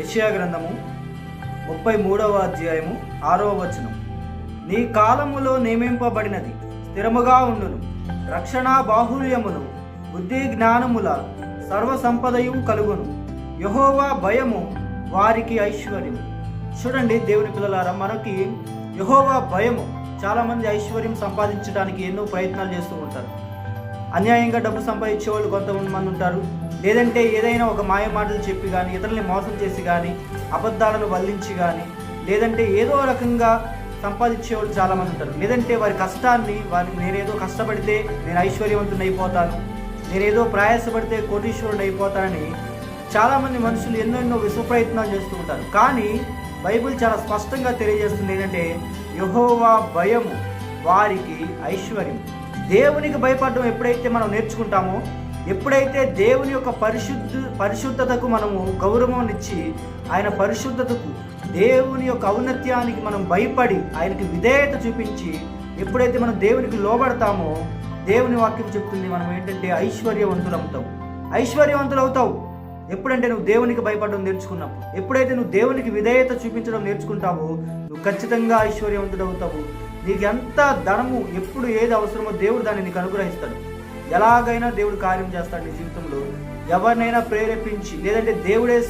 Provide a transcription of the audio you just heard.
యషయా గ్రంథము ముప్పై మూడవ అధ్యాయము ఆరవ వచనం. నీ కాలములో నియమింపబడినది స్థిరముగా ఉండును. రక్షణ బాహుల్యమును బుద్ధి జ్ఞానముల సర్వ సంపదయు కలుగును. యహోవా భయము వారికి ఐశ్వర్యం. చూడండి దేవుని పిల్లలారా మనకి యహోవా భయము చాలామంది ఐశ్వర్యం సంపాదించడానికి ఎన్నో ప్రయత్నాలు చేస్తూ ఉంటారు. అన్యాయంగా డబ్బు సంపాదించే వాళ్ళు కొంతమంది ఉంటారు. లేదంటే ఏదైనా ఒక మాయ మాటలు చెప్పి కానీ ఇతరుల్ని మోసం చేసి కానీ అబద్ధాలను వల్లించి కానీ లేదంటే ఏదో రకంగా సంపాదించే వాళ్ళు చాలామంది ఉంటారు. లేదంటే వారి కష్టాన్ని వారి నేనేదో కష్టపడితే నేను ఐశ్వర్యవంతుని అయిపోతాను. నేనేదో ప్రయాసపడితే కోటీశ్వరుడు అయిపోతానని చాలామంది మనుషులు ఎన్నో ఎన్నో విశ్వప్రయత్నాలు చేస్తూ ఉంటారు. కానీ బైబిల్ చాలా స్పష్టంగా తెలియజేస్తుంది ఏంటంటే యహోవా భయము. వారికి ఐశ్వర్యం. దేవునికి భయపడడం ఎప్పుడైతే మనం నేర్చుకుంటామో ఎప్పుడైతే దేవుని యొక్క పరిశుద్ధ పరిశుద్ధతకు మనము గౌరవం ఆయన పరిశుద్ధతకు దేవుని యొక్క ఔన్నత్యానికి మనం భయపడి ఆయనకి విధేయత చూపించి ఎప్పుడైతే మనం దేవునికి లోబడతామో దేవుని వాక్యం చెప్తుంది మనం ఏంటంటే ఐశ్వర్యవంతులు అవుతావు. ఐశ్వర్యవంతులు అవుతావు. ఎప్పుడంటే నువ్వు దేవునికి భయపడడం నేర్చుకున్నప్పుడు ఎప్పుడైతే నువ్వు దేవునికి విధేయత చూపించడం నేర్చుకుంటావో నువ్వు ఖచ్చితంగా ఐశ్వర్యవంతుడు అవుతావు. నీకు ఎంత ధనము ఎప్పుడు ఏది అవసరమో దేవుడు దాన్ని నీకు అనుగ్రహిస్తాడు. ఎలాగైనా దేవుడు కార్యం చేస్తాడు నీ జీవితంలో. ఎవరినైనా ప్రేరేపించి లేదంటే దేవుడే